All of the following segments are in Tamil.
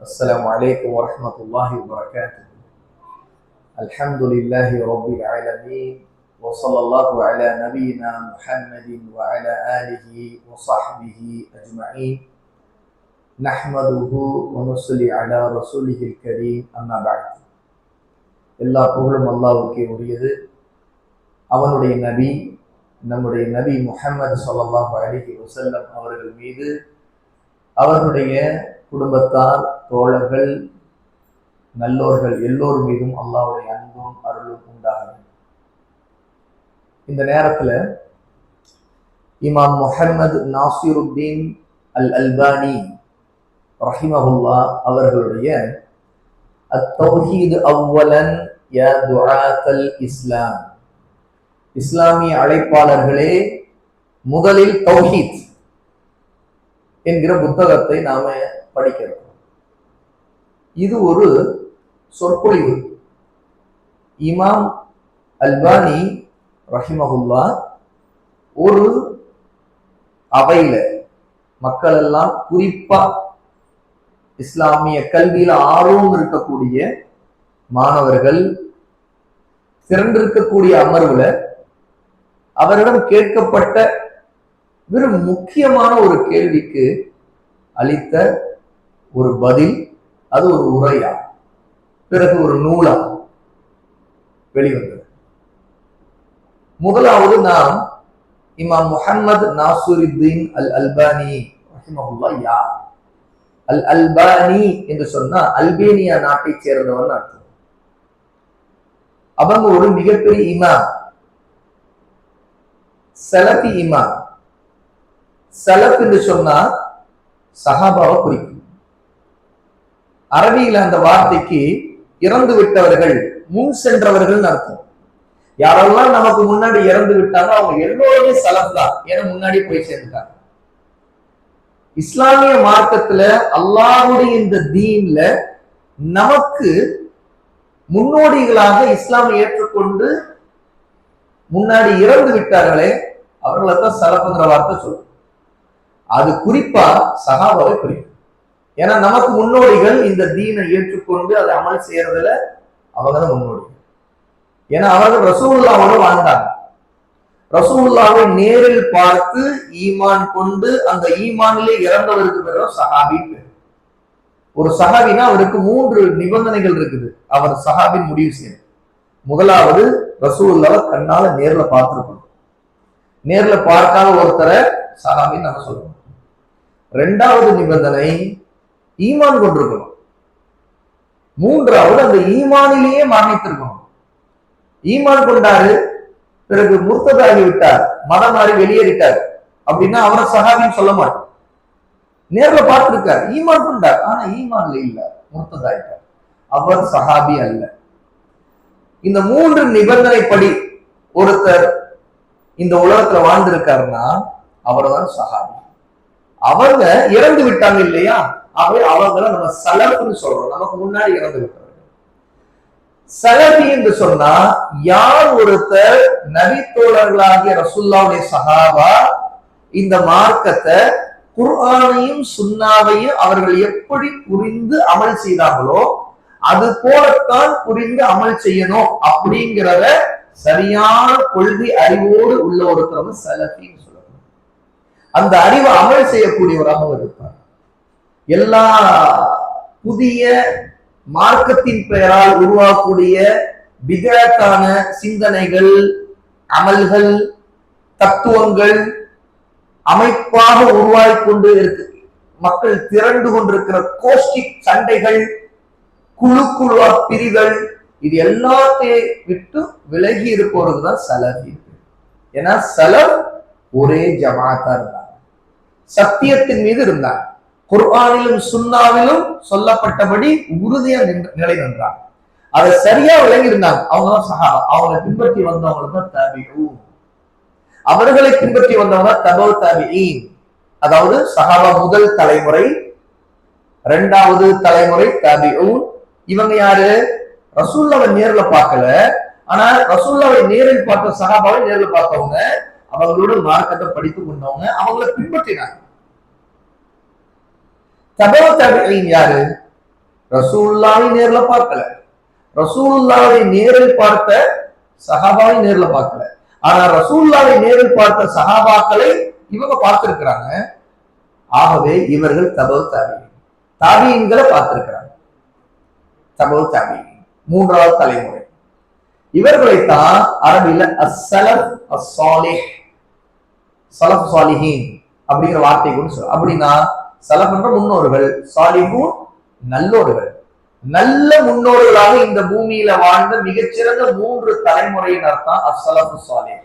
السلام عليكم ورحمة الله وبركاته الحمد لله رب العالمين وصلى الله على نبينا محمد وعلى آله وصحبه أجمعين نحمده ونصلي على رسوله الكريم أما بعد எல்லா புகழும் அல்லாவுக்கே உரியது அவனுடைய நபி நம்முடைய நபி முஹம்மது ஸல்லல்லாஹு அலைஹி வஸல்லம் அவர்கள் மீது அவர்களுடைய குடும்பத்தார் தோழர்கள் நல்லோர்கள் எல்லோர் மீதும் அல்லாவுடைய அன்பும் அருளும் உண்டாகும். இந்த நேரத்துல இமாம் முஹம்மது நாசிருத்தீன் அல் அல்பானி ரஹிமஹுல்லா அவர்களுடைய அத்தௌஹீது அவ்வலன் யா துஆத்தல் இஸ்லாம். இஸ்லாமிய அழைப்பாளர்களே முதலில் தௌஹீத். என்கிற புத்தகத்தை நாம படிக்கிறோம். இது ஒரு சொற்பொழிவு. இமாம் அல்பானி ரஹிமஹுல்லா ஒரு அவையில மக்கள் எல்லாம் குறிப்பா இஸ்லாமிய கல்வியில ஆர்வம் இருக்கக்கூடிய மாணவர்கள் திரண்டிருக்கக்கூடிய அமர்வுல அவரிடம் கேட்கப்பட்ட வெறும் முக்கியமான ஒரு கேள்விக்கு அளித்த ஒரு பதில் அது ஒரு உரையா? பிறகு ஒரு நூலா? வெளிவந்தது. முதலாவது நாம் இமாம் முஹம்மது நாசுருத்தீன் அல் அல்பானி யார்? அல் அல்பானி என்று சொன்னா அல்பேனியா நாட்டை சேர்ந்தவன் அர்த்தம். அவங்க ஒரு மிகப்பெரிய இமாம். சலபி இமாம். சலப் என்று சொன்னா சஹாபாவை குறிக்கும். அரபியில அந்த வார்த்தைக்கு இறந்து விட்டவர்கள் முன் சென்றவர்கள் அர்த்தம். யாரெல்லாம் நமக்கு முன்னாடி இறந்து விட்டாங்க அவங்க எல்லோருமே சலப் தான். ஏன்னா முன்னாடி போய் சேர்ந்துட்டாங்க. இஸ்லாமிய மார்க்கத்துல அல்லாஹுடைய இந்த தீன்ல நமக்கு முன்னோடிகளாக இஸ்லாமை ஏற்றுக்கொண்டு முன்னாடி இறந்து விட்டார்களே அவர்களை தான் சலப்புங்கிற வார்த்தை சொல்லும் அது குறிப்பா சகாபாவை குறிக்கும். ஏன்னா நமக்கு முன்னோடிகள் இந்த தீனை ஏற்றுக்கொண்டு அதை அமல் செய்யறதுல அவங்க தான் முன்னோடிகள். ஏன்னா அவர்கள் ரசூல்லாவோட வாழ்ந்தாங்க. ரசூல்லாவை நேரில் பார்த்து ஈமான் கொண்டு அந்த ஈமானிலே இறந்தவருக்கு பேரும் சஹாபி ஒரு சஹாபினா அவருக்கு மூன்று நிபந்தனைகள் இருக்குது. அவர் சஹாபின் முடிவு செய்யணும். முதலாவது ரசூல்லாவை கண்ணால நேர்ல பார்த்துருக்கணும். நேர்ல பார்க்காத ஒருத்தரை சஹாபின்னு நம்ம சொல்லணும். ரெண்டாவது நிபந்தனை ஈமான் கொண்டிருக்கணும். மூன்றாவது அந்த ஈமானிலேயே மரணித்திருக்கணும். ஈமான் கொண்டாரு பிறகு முர்த்ததாகி விட்டார் மதம் மாறி வெளியேறிட்டார். அப்படின்னா அவரை சகாபின்னு சொல்ல மாட்டோம் நேர்ல பார்த்திருக்கார் ஈமான் கொண்டார். ஆனா ஈமான்ல இல்ல முர்த்ததாயிட்டார். அவர் சஹாபி அல்ல. இந்த மூன்று நிபந்தனைப்படி ஒருத்தர் இந்த உலகத்துல வாழ்ந்திருக்காருன்னா அவர் தான் சஹாபி. அவங்க இறந்து விட்டாங்க இல்லையா? ஆகவே அவங்கள நம்ம சலப்புன்னு சொல்றோம். நமக்கு முன்னாடி இறந்து விட்டாங்க சலபி என்று சொன்னா யார் ஒருத்தர் நபித்தோழர்களாகிய ரசுல்லாவுடைய சகாவா இந்த மார்க்கத்தை குர்ஆனையும் சுன்னாவையும் அவர்கள் எப்படி புரிந்து அமல் செய்தார்களோ அது போலத்தான் புரிந்து அமல் செய்யணும் அப்படிங்கிறத சரியான கொள்கை அறிவோடு உள்ள ஒருத்தர் சலபின்னு அந்த அறிவை அமல் செய்யக்கூடியவராக இருப்பார். எல்லா புதிய மார்க்கத்தின் பெயரால் உருவாகக்கூடிய விதத்தான சிந்தனைகள் அமல்கள் தத்துவங்கள் அமைப்பாக உருவாகி கொண்டு இருக்கு. மக்கள் திரண்டு கொண்டிருக்கிற கோஷ்டி சண்டைகள் குழு குழுவா பிரிகள் இது எல்லாத்தையும் விட்டு விலகி இருப்பவர்கள் தான் சலபி ஏன்னா சலப் ஒரே ஜமாத்தா சத்தியத்தின் மீது இருந்தாங்க குர்ஆனிலும் சுன்னாவிலும் சொல்லப்பட்டபடி உறுதியா நிலை நின்றாங்க அதை சரியா விளங்கி இருந்தாங்க அவங்க தான் சஹாபா. அவங்களை பின்பற்றி வந்தவங்களுக்கு தான் தபியூ அவர்களை பின்பற்றி வந்தவங்க தபோ தபிஈன் அதாவது சஹாபா முதல் தலைமுறை இரண்டாவது தலைமுறை தபியூன். இவங்க யாரு? ரசூல்லாவை நேர்ல பார்க்கல. ஆனா ரசூல்லாவை நேரில் பார்த்த சஹாபாவை நேர்ல பார்த்தவங்க அவர்களோட மார்க்கத்தை படித்து கொண்டவங்க அவங்கள பின்பற்றினாங்க. தபியின் யாரு? ரசூல்லாவை நேர்ல பார்க்கல. ரசூல்லாவை நேரில் பார்த்த சஹாபாவை நேர்ல பார்க்கல. ஆனா ரசூல்லாவை நேரில் பார்த்த சஹாபாக்களை இவங்க பார்த்திருக்கிறாங்க. ஆகவே இவர்கள் தபவு தாபி தாபியன்களை பார்த்திருக்கிறாங்க. தபவு தாபி மூன்றாவது தலைமுறை. இவர்களைத்தான் அரபில அஸ்ஸலப் அசாலே சலஃப் சாலிஹீன் அப்படிங்கிற வார்த்தை கூட சொல்ல அப்படின்னா சலஃப்ன்ற முன்னோர்கள் சாலிஹூன் நல்லோர்கள். நல்ல முன்னோர்களாக இந்த பூமியில வாழ்ந்த மிகச்சிறந்த மூன்று தலைமுறையினர் தான் அஸ்ஸலஃபு சாலிஹ்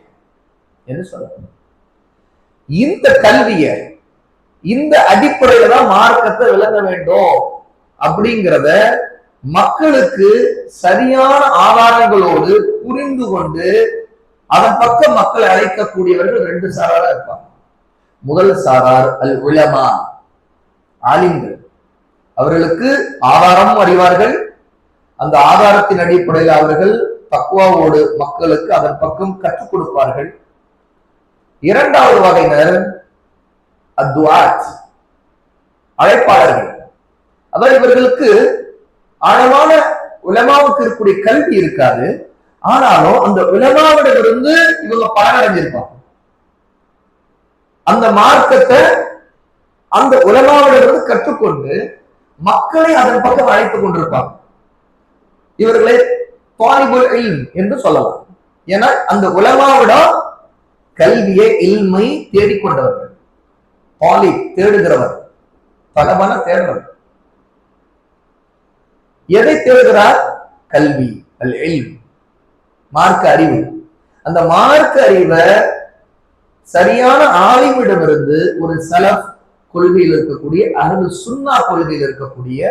என்று சொல்லணும் இந்த கல்விய இந்த அடிப்படையில தான் மார்க்கத்தை விளங்க வேண்டும் அப்படிங்கிறத மக்களுக்கு சரியான ஆதாரங்களோடு புரிந்து கொண்டு அதன் பக்கம் மக்களை அழைக்கக்கூடியவர்கள் ரெண்டு சாராரா இருப்பாங்க. முதல் சாரார் அல் உலமா ஆலிம்கள். அவர்களுக்கு ஆதாரமும் அறிவார்கள். அந்த ஆதாரத்தின் அடிப்படையில் அவர்கள் பக்குவாவோடு மக்களுக்கு அதன் பக்கம் கற்றுக் கொடுப்பார்கள். இரண்டாவது வகையினர் அத்வாத் அழைப்பாளர்கள். அதாவது இவர்களுக்கு ஆழமான உலமாவுக்கு இருக்கக்கூடிய கல்வி இருக்காது. ஆனாலும் அந்த உலமாவிடமிருந்து இவங்க பலனடைஞ்சிருப்பாங்க அந்த மார்க்கத்தை அந்த உலமாவிடமிருந்து கற்றுக்கொண்டு மக்களை அதன் பக்கம் அழைத்துக் கொண்டிருப்பாங்க. இவர்களை பாலிபுல் என்று சொல்லலாம். ஏன்னா அந்த உலமாவிடம் கல்வியை இல்மை தேடிக்கொண்டவர்கள். பாலி தேடுகிறவர். பலமான தேடுறவர். எதை தேடுகிறார்? கல்வி அல் இல்ம் மார்க்க அறிவு. அந்த மார்க்க அறிவை சரியான ஆலிமிடமிருந்து ஒரு சலப் கொள்கையில் இருக்கக்கூடிய அகது சுன்னா கொள்கையில் இருக்கக்கூடிய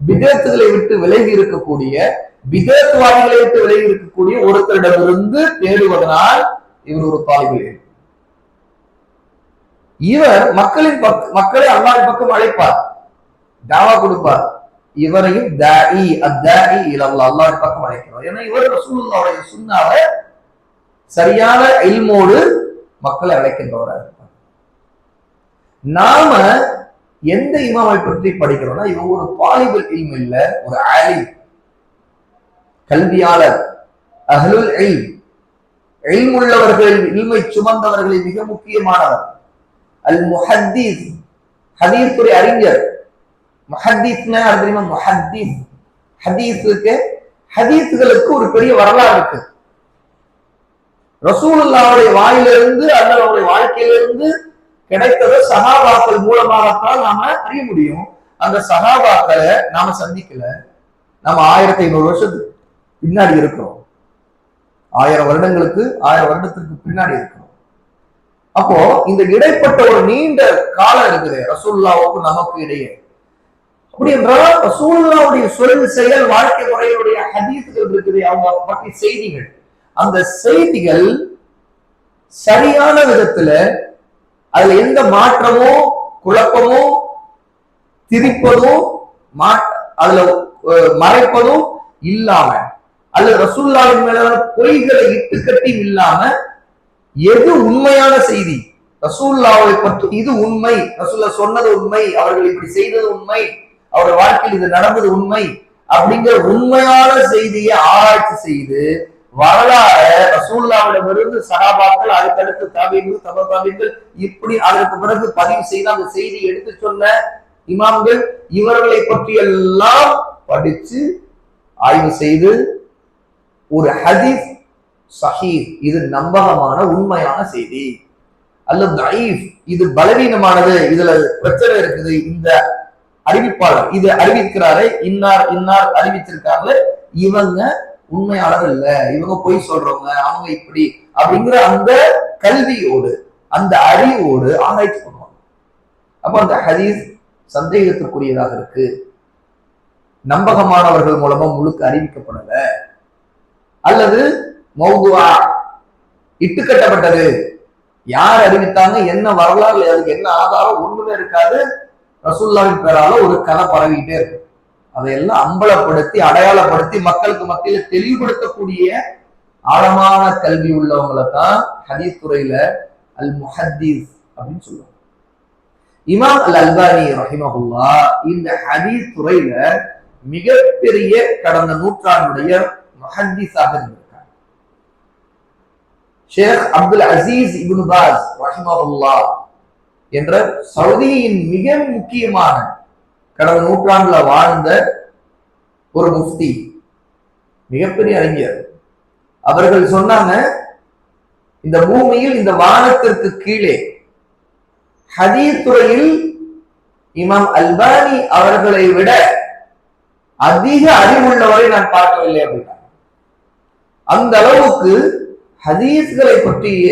விதத்துகளை விட்டு விலகி இருக்கக்கூடிய விதத்துவாதிகளை விட்டு விலகி இருக்கக்கூடிய ஒருத்தரிடமிருந்து தேடுவதனால் இவர் ஒரு தாலிபில் இவர் மக்களின் பக் மக்களை அல்லாஹ் பக்கம் அழைப்பார். தாவா கொடுப்பார். இவரையும் தாஇ அத்தாஇ இலல்லா அல்லாஹ் பக்கம் அழைக்கிறார் ஏன்னா இவர் ரசூலுல்லாவுடைய சுண்ணாவ சரியான இல்மோடு மக்களை அழைக்கின்றவராக இருப்பார். நாம எந்த இமாமை பற்றி படிக்கிறோம்னா இவன் ஒரு பாலிபல் இல்ம் இல்ல ஒரு ஆலி கல்வியாளர் அஹ்லுல் இல் இல்ம். உள்ளவர்கள் இல்மை சுமந்தவர்களில் மிக முக்கியமானவர் அல் முஹத்தீஸ் ஹதீஸ் துறை அறிஞர். முஹத்தீஸ்னா அது தெரியுமா? முஹத்தீஸ். ஹதீஸுக்கு ஹதீஸுகளுக்கு ஒரு பெரிய வரலாறு இருக்கு. ரசூலுல்லாவுடைய வாயிலிருந்து அல்லது அவருடைய வாழ்க்கையிலிருந்து கிடைத்ததை சகாபாக்கள் மூலமாகத்தான் நாம அறிய முடியும். அந்த சகாபாக்களை நாம சந்திக்கல. நாம ஆயிரத்தி ஐநூறு வருஷத்துக்கு பின்னாடி இருக்கிறோம். ஆயிரம் வருடங்களுக்கு ஆயிரம் வருடத்திற்கு பின்னாடி இருக்கிறோம். அப்போ இந்த இடைப்பட்ட ஒரு நீண்ட காலம் இருக்குது. ரசூல்லாவுக்கும் நமக்கு இடையே. அப்படி என்றால் ரசூல்லாவுடைய சொல் செயல் வாழ்க்கை முறையுடைய ஹதீசுகள் இருக்குது. அவங்க பற்றி செய்திகள். அந்த செய்திகள் சரியான விதத்துல அதுல எந்த மாற்றமோ குழப்பமோ திரிப்பதும் அதுல மறைப்பதும் இல்லாம அல்லது ரசூல்லாவின் மேலான பொய்களை இட்டுக்கட்டி இல்லாம எது உண்மையான செய்தி? ரசூல்லாவை பற்றி இது உண்மை. ரசூல்லா சொன்னது உண்மை. அவர்கள் இப்படி செய்தது உண்மை. அவருடைய வாழ்க்கையில் இது நடந்தது உண்மை அப்படிங்கிற உண்மையான செய்தியை ஆராய்ச்சி செய்து வரலாற ரசூல்லாவிடமிருந்து சகாபாக்கள் அதுக்கடுத்து தாபீன்கள் தப தாபீன்கள் இப்படி அதற்கு பிறகு பதிவு செய்து அந்த செய்தி எடுத்து சொன்ன இமாம்கள் இவர்களை பற்றி எல்லாம் படிச்சு ஆய்வு செய்து ஒரு ஹதீஸ் சஹீர் இது நம்பகமான உண்மையான செய்தி. அல்லது இது பலவீனமானது. இதுல பிரச்சனை இருக்குது. இந்த அறிவிப்பாளர். இது அறிவிக்கிறாரு இன்னார் இன்னார் அறிவிச்சிருக்காரு இவங்க உண்மையாளர் இல்ல இவங்க பொய் சொல்றவங்க அவங்க இப்படி அப்படிங்கிற அந்த கல்வியோடு அந்த அறிவோடு ஆராய்ச்சி பண்ணுவாங்க. அப்ப அந்த ஹதீஸ் சந்தேகத்திற்குரியதாக இருக்கு. நம்பகமானவர்கள் மூலமா முழுக்க அறிவிக்கப்படல. அல்லது மௌதுவா இட்டு கட்டப்பட்டது யார் அறிவித்தாங்க என்ன வரலாறு அதுக்கு என்ன ஆதாரம் ஒண்ணுமே இருக்காது. ரசூல்லாவின் பேரால ஒரு கதை பரவிக்கிட்டே இருக்கு. அதையெல்லாம் அம்பலப்படுத்தி அடையாளப்படுத்தி மக்களுக்கு மத்தியில தெளிவுபடுத்தக்கூடிய ஆழமான கல்வி உள்ளவங்களை தான் ஹதீஸ் துறையில அல் முஹத்தீஸ் அப்படின்னு சொல்லுவாங்க. இமாம் அல் அல்பானி ரஹிமஹுல்லா இந்த ஹதீஸ் துறையில மிகப்பெரிய கடந்த நூற்றாண்டுடைய மஹத்திஸாக இருந்திருக்காங்க Sheikh Abdul Aziz ibn Baz ரஹிமஹுல்லா என்ற சவுதியின் மிக முக்கியமான கடந்த நூற்றாண்டுல வாழ்ந்த ஒரு முஃப்தி மிகப்பெரிய அறிஞர். அவர்கள் சொன்னாங்க இந்த பூமியில் இந்த வானத்திற்கு கீழே ஹதீஸ் துறையில் இமாம் அல்பானி அவர்களை விட அதிக அறிவுள்ளவரை நான் பார்க்கவில்லை அப்படின்னா அந்த அளவுக்கு ஹதீஸ்களை பற்றிய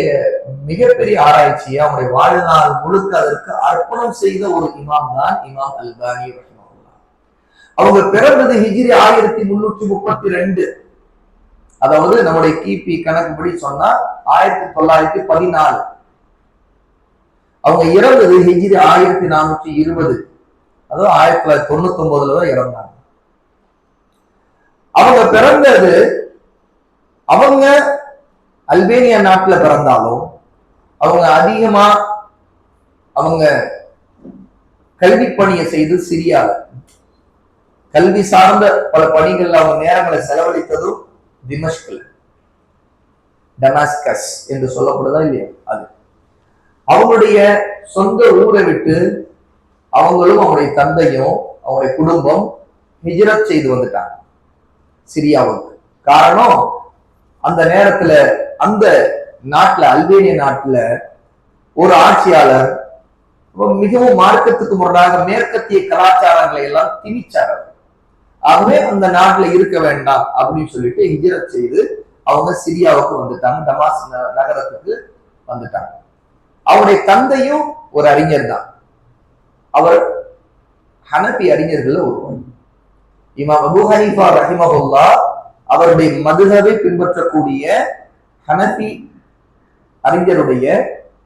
மிகப்பெரிய ஆராய்ச்சியை அவருடைய வாழ்நாள் முழுக்க அதற்கு அர்ப்பணம் செய்த ஒரு இமாம் தான் இமாம் அல்பானி அவங்க பிறந்தது ஹிஜிரி ஆயிரத்தி முன்னூற்றி முப்பத்தி ரெண்டு அதாவது நம்முடைய கிபி கணக்குப்படி சொன்னா ஆயிரத்தி தொள்ளாயிரத்தி பதினாலு. அவங்க இறந்தது ஹிஜிரி ஆயிரத்தி நானூற்றி இருபது. அதாவது ஆயிரத்தி தொள்ளாயிரத்தி தொண்ணூத்தி ஒன்பதுல தான் இறந்தாங்க. அவங்க பிறந்தது அவங்க அல்பேனியா நாட்டுல பிறந்தாலும் அவங்க அதிகமா அவங்க கல்வி பணியை செய்து சிரியால. கல்வி சார்ந்த பல பணிகள்ல அவங்க நேரங்களை செலவழித்ததும் திமஷ்கில். டமாஸ்கஸ் என்று சொல்லப்படுதா இல்லையா? அது. அவங்களுடைய சொந்த ஊரை விட்டு அவங்களும் அவங்களுடைய தந்தையும் அவங்களுடைய குடும்பம் ஹிஜரத் செய்து வந்துட்டாங்க. சிரியாவுக்கு. காரணம் அந்த நேரத்துல அந்த நாட்டுல அல்பேனிய நாட்டுல ஒரு ஆட்சியாளர் மிகவும் மார்க்கத்துக்கு முரணாக மேற்கத்திய கலாச்சாரங்களை எல்லாம் திணிச்சார் அவனே ஆகவே அந்த நாட்டுல இருக்க வேண்டாம் அப்படின்னு சொல்லிட்டு ஹிஜ்ரத் செய்து அவங்க சிரியாவுக்கு வந்துட்டாங்க டமாஸ் ந- நகரத்துக்கு வந்துட்டாங்க. அவருடைய தந்தையும் ஒரு அறிஞர் தான். அவர் ஹனபி அறிஞர்கள் ஒருவர். இமாம் அபு ஹனீஃபா ரஹிமஹுல்லா அவருடைய மதுகவை பின்பற்றக்கூடிய ஹனபி அறிஞருடைய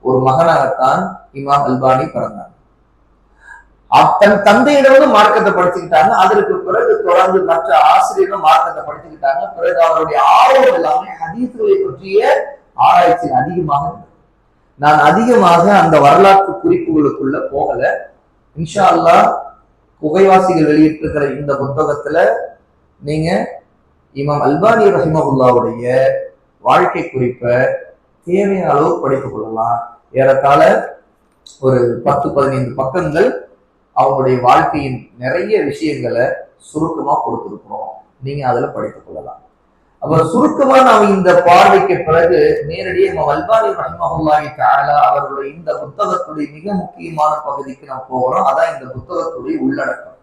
ஒரு மகனாகத்தான் இமாம் அல்பானி பிறந்தார். தன் தந்தையிடம் மார்க்கத்தை படிச்சுக்கிட்டாங்க. அதற்கு பிறகு தொடர்ந்து மற்ற ஆசிரியர்களும் மார்க்கத்தை படிச்சுக்கிட்டாங்க. பிறகு அவருடைய ஆர்வம் எல்லாமே ஹதீஸ்களை பற்றிய ஆராய்ச்சி அதிகமாக இருந்தது. நான் அதிகமாக அந்த வரலாற்று குறிப்புகளுக்குள்ள போகல. இன்ஷா அல்லாஹ் குகைவாசிகள் வெளியிட்டிருக்கிற இந்த புத்தகத்துல நீங்க இமாம் அல்பானி ரஹிமஹுல்லாவுடைய வாழ்க்கை குறிப்பை தேவையான அளவு படித்துக் கொள்ளலாம். ஏறத்தாழ ஒரு பத்து பதினைந்து பக்கங்கள் அவங்களுடைய வாழ்க்கையின் நிறைய விஷயங்களை சுருக்கமா கொடுத்துருக்கிறோம். நீங்க அதுல படித்துக் கொள்ளலாம். அப்ப சுருக்கமா நாம் இந்த பார்வைக்கு பிறகு நேரடியாக இமாம் அல்பானி ரஹிமஹுல்லாஹி தஆலா அவர்களுடைய இந்த புத்தகத்துடைய மிக முக்கியமான பகுதிக்கு நாம் போகிறோம். அதான் இந்த புத்தகத்துடைய உள்ளடக்கம்.